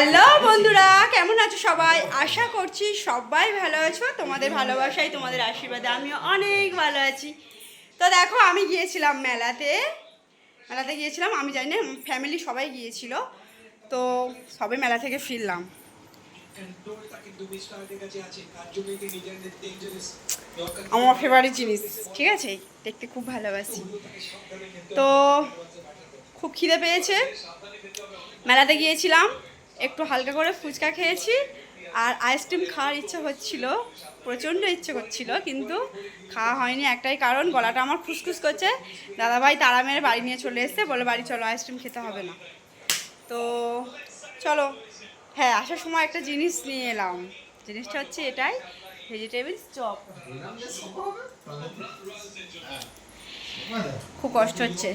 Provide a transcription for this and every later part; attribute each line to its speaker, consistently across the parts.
Speaker 1: Hello বন্ধুরা, কেমন আছো সবাই? আশা করছি সবাই ভালো আছো। তোমাদের ভালোবাসাই তোমাদের আশীর্বাদে আমিও অনেক ভালো আছি। তো দেখো, আমি গিয়েছিলাম মেলাতে। মেলাতে গিয়েছিলাম, আমি জানি না ফ্যামিলি সবাই গিয়েছিল। তো সবে মেলা থেকে ফিরলাম। আমার ফেভারিট জিনিস, ঠিক আছে? দেখতে খুব ভালোবাসি। তো খুব খিদে পেয়েছে। মেলাতে গিয়েছিলাম। একটু হালকা করে ফুচকা খেয়েছি আর আইসক্রিম খাওয়ার ইচ্ছে হচ্ছিল, প্রচণ্ড ইচ্ছে করছিল, কিন্তু খাওয়া হয়নি একটাই কারণ, গলাটা আমার খুসখুস করছে। দাদাভাই তারা মেরে বাড়ি নিয়ে চলে এসছে, বলে বাড়ি চলো, আইসক্রিম খেতে হবে না। তো চলো হ্যাঁ আসার সময় একটা জিনিস নিয়ে এলাম। জিনিসটা হচ্ছে এটাই ভেজিটেবলস চপ। খুব কষ্ট হচ্ছে,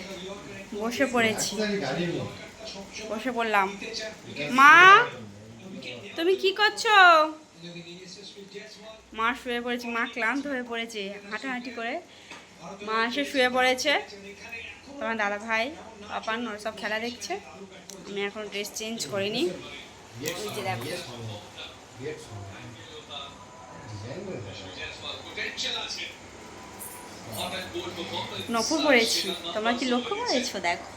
Speaker 1: বসে পড়েছি। বসে পড়লাম। মা, তুমি কি করছ? মা শুয়ে পড়েছে, মা ক্লান্ত হয়ে পড়েছে, হাঁটাহাঁটি করে। মা এসে শুয়ে পড়েছে। তোমার দাদা ভাই পাপান ওরা সব খেলা দেখছে। আমি এখন ড্রেস চেঞ্জ করিনি। নপুর পড়েছি তোমরা কি লক্ষ্য করেছ? দেখো।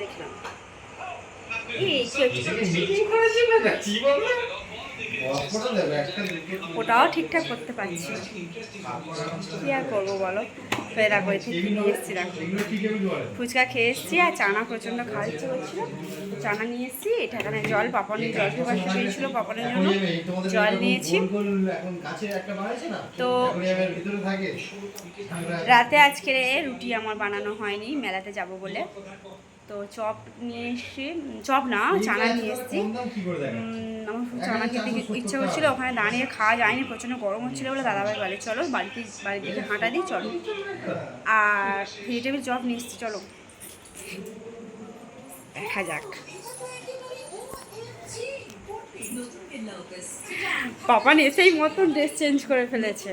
Speaker 1: দেখলাম। এই ওটাও ঠিকঠাক করতে পারছি। কি আর করব বলো? ফের দেখো এতে কি নিয়ে এসছি ফুচকা খেয়ে এসছি আর চানা প্রচণ্ড খাওয়ার ইচ্ছে করছিল চানা নিয়ে এসছি, এটা এখানে জল পাপনের জল পাশে পেয়েছিল পাপনের জন্য। জল নিয়েছি। তো রাতে আজকে রুটি আমার বানানো হয়নি, মেলাতে যাব বলে। তো চপ নিয়ে এসছি চপ না চানা নিয়ে এসেছি। আমার খুব চানা খেতে ইচ্ছে করছিল ওখানে দাঁড়িয়ে খাওয়া যায়নি প্রচণ্ড গরম হচ্ছিল বলে দাদাভাই বলে চলো বাড়িতে বাড়ির দিকে হাঁটা দিই চলো। আর ভেজিটেবিল চপ নিয়ে এসছি চলো। দেখা যাক। পাপান এসেই মতন ড্রেস চেঞ্জ করে ফেলেছে।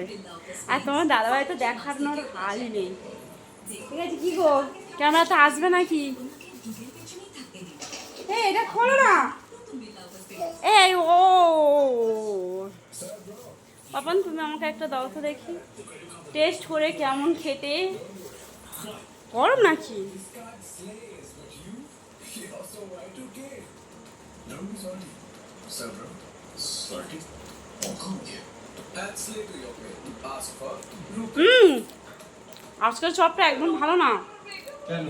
Speaker 1: আর তোমার দাদাভাই তো দেখানোর হালই নেই। ঠিক আছে কি গো? ক্যামেরা তো আসবে নাকি? এটা খোলো না। এই ও। পাপান তুমি আমাকে একটা দাও তো দেখি। টেস্ট করে কেমন খেতে? গরম নাকি? হুম। আজকের চপটা একদম ভালো না।
Speaker 2: কেন?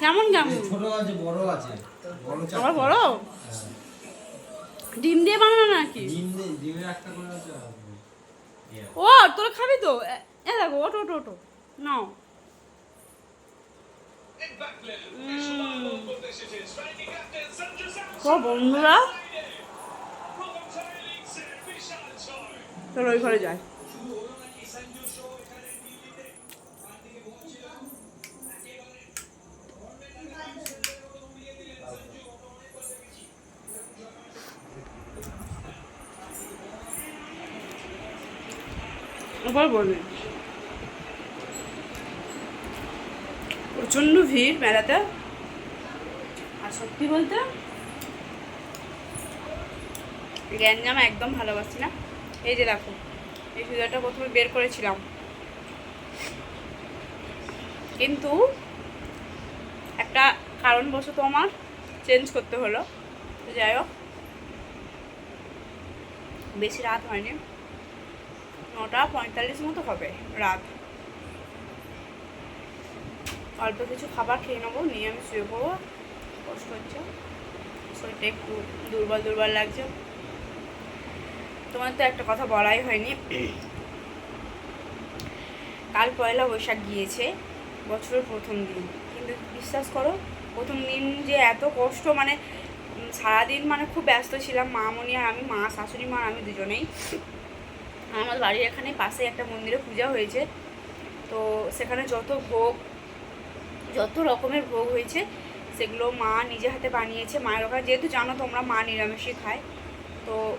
Speaker 1: কেমন কেমন?
Speaker 2: ছোট আছে বড় আছে। বড়।
Speaker 1: আবার বড়? ডিম দিয়ে বানানো নাকি?
Speaker 2: ডিম দিয়ে ডিমের একটা করে আছে
Speaker 1: ও তোরা খাবি তো? এ- দেখো ওটো ওটো ওটো নাও। ও বন্ধুরা। চলো ওই ঘরে যাই। আবার বলবেন প্রচণ্ড ভিড় মেলাতে। আর সত্যি বলতে, গ্যাঞ্জাম একদম ভালোবাসি না। এই যে দেখো, এই সুজাটা প্রথমে বের করেছিলাম। কিন্তু একটা কারণবশত আমার চেঞ্জ করতে হলো। যাই হোক, বেশি রাত হয়নি। নটা পঁয়তাল্লিশ মতো হবে রাত। অল্প কিছু খাবার খেয়ে নেব, নিয়ে আমি শুয়ে পড়ব। কষ্ট হচ্ছে। শরীরটা একটু দুর্বল দুর্বল লাগছে। তোমার তো একটা কথা বলাই হয়নি। কাল পয়লা বৈশাখ গিয়েছে, বছরের প্রথম দিন। কিন্তু বিশ্বাস করো, প্রথম দিন যে এত কষ্ট মানে সারাদিন মানে খুব ব্যস্ত ছিলাম। মা মনি আর আমি, মা, শাশুড়ি, মা আমি দুজনেই। আমার বাড়ির এখানে পাশে একটা মন্দিরে পূজা হয়েছে। তো সেখানে যত ভোগ, যত রকমের ভোগ হয়েছে, সেগুলো মা নিজে হাতে বানিয়েছে। মায়ের ওখানে যেহেতু জানো তোমরা মা নিরামিষই খায়, তো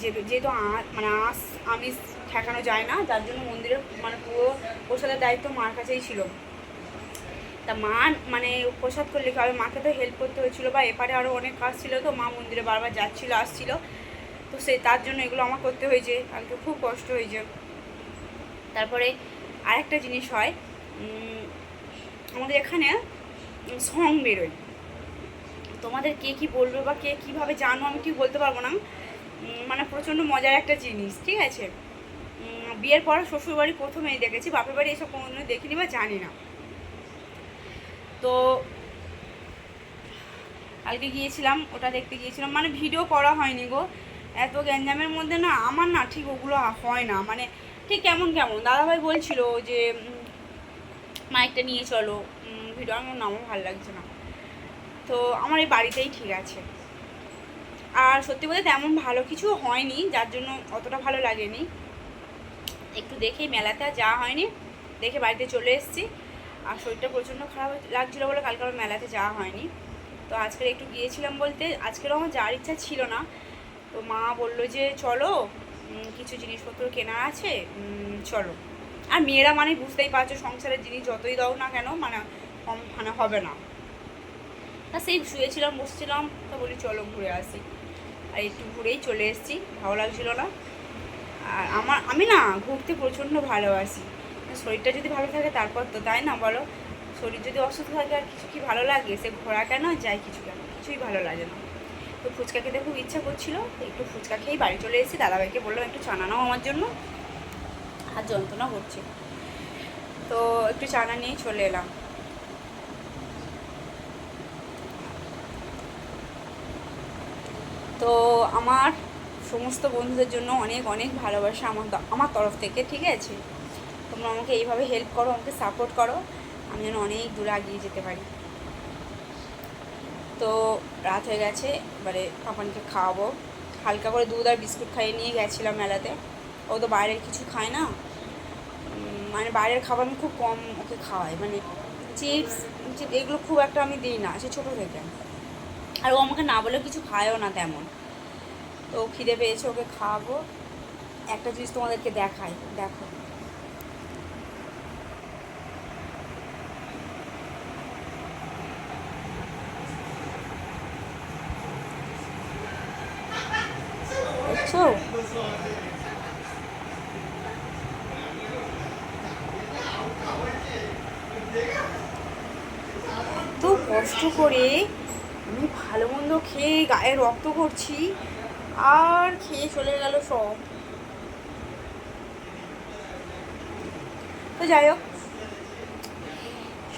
Speaker 1: যেহেতু আ- মানে আঁশ, আমিষ ঠেকানো যায় না যার জন্য মন্দিরের মানে পুরো প্রসাদের দায়িত্ব মার কাছেই ছিল। তা মা মানে প্রসাদ করলে কি হবে? মাকে তো হেল্প করতে হয়েছিল বা এপারে আরও অনেক কাজ ছিল তো মা মন্দিরে বারবার যাচ্ছিল, আসছিল। তো সেই তার জন্য এগুলো আমার করতে হয়েছে। কালকে খুব কষ্ট হয়েছে। তারপরে আরেকটা জিনিস হয় আমাদের এখানে সং বেরোয়। তোমাদের কে কি বলবে বা কে কীভাবে জানো আমি ঠিক বলতে পারব না। মানে প্রচণ্ড মজার একটা জিনিস, ঠিক আছে? বিয়ের পর শ্বশুরবাড়ি প্রথমেই দেখেছি, বাপের বাড়ি এসব কোনোদিনও দেখিনি বা জানি না। তো কালকে গিয়েছিলাম, ওটা দেখতে গিয়েছিলাম। মানে ভিডিও করা হয়নি গো। এত গ্যাঞ্জামের মধ্যে না আমার না ঠিক ওগুলো হয় না। মানে ঠিক কেমন কেমন? দাদাভাই বলছিল যে মাইকটা নিয়ে চলো। ভিডিও আমার নামও ভালো লাগছে না। তো আমার এই বাড়িতেই ঠিক আছে। আর সত্যি বলতে তেমন ভালো কিছু হয়নি, যার জন্য অতটা ভালো লাগেনি। একটু দেখেই মেলাতে আর যাওয়া হয়নি। দেখে বাড়িতে চলে এসেছি। আর শরীরটা প্রচণ্ড খারাপ লাগছিল বলে কালকে আমার মেলাতে যাওয়া হয়নি। তো আজকের একটু গিয়েছিলাম বলতে, আজকেরও আমার যাওয়ার ইচ্ছা ছিল না। তো মা বলল যে, চলো কিছু জিনিসপত্র কেনা আছে চলো। আর মেয়েরা মানে বুঝতেই পারছ, সংসারের জিনিস যতই দাও না কেন মানে কম মানে হবে না। তা সেই শুয়েছিলাম, বসছিলাম, তো বলি চলো ঘুরে আসি। আর একটু ঘুরেই চলে এসেছি, ভালো লাগছিল না। আর আমার, আমি না ঘুরতে প্রচণ্ড ভালোবাসি। শরীরটা যদি ভালো থাকে, তারপর তো, তাই না বলো? শরীর যদি অসুস্থ থাকে, আর কিছু কি ভালো লাগে? সে ঘোরা কেন যায় কিছু কেন, কিছুই ভালো লাগে না। তো ফুচকা খেতে খুব ইচ্ছা করছিল, একটু ফুচকা খেয়েই বাড়ি চলে এসেছি। দাদাভাইকে বললাম, একটু চানা নাও আমার জন্য। হাত যন্ত্রণা করছে তো একটু চানা নিয়েই চলে এলাম। তো আমার সমস্ত বন্ধুদের জন্য অনেক অনেক ভালোবাসা আমার আমার তরফ থেকে, ঠিক আছে? তোমরা আমাকে এইভাবে হেল্প করো, আমাকে সাপোর্ট করো। আমি যেন অনেক দূরে এগিয়ে যেতে পারি। তো রাত হয়ে গেছে, এবারে পাপানকে খাওয়াবো। হালকা করে দুধ আর বিস্কুট খাইয়ে নিয়ে গেছিলাম মেলাতে। ও তো বাইরের কিছু খায় না। মানে বাইরের খাবার আমি খুব কম ওকে খাওয়াই। মানে চিপস চিপস এগুলো খুব একটা আমি দিই না, সে ছোটো থেকে। আর ও আমাকে না বলে কিছু খায়ও না তেমন। তো খিদে পেয়েছে, ওকে খাওয়াবো। একটা জিনিস তোমাদেরকে দেখাই, দেখো দেখছ এত কষ্ট করে আমি ভালো মন্দ খেয়ে গায়ে রক্ত করছি, আর খেয়ে চলে গেল সব। তো যাই হোক,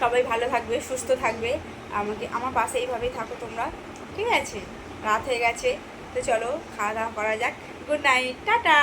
Speaker 1: সবাই ভালো থাকবে, সুস্থ থাকবে, আমাকে, আমার পাশে এইভাবেই থাকো তোমরা, ঠিক আছে? রাত হয়ে গেছে, তো চলো খাওয়া দাওয়া করা যাক। Good night, tata!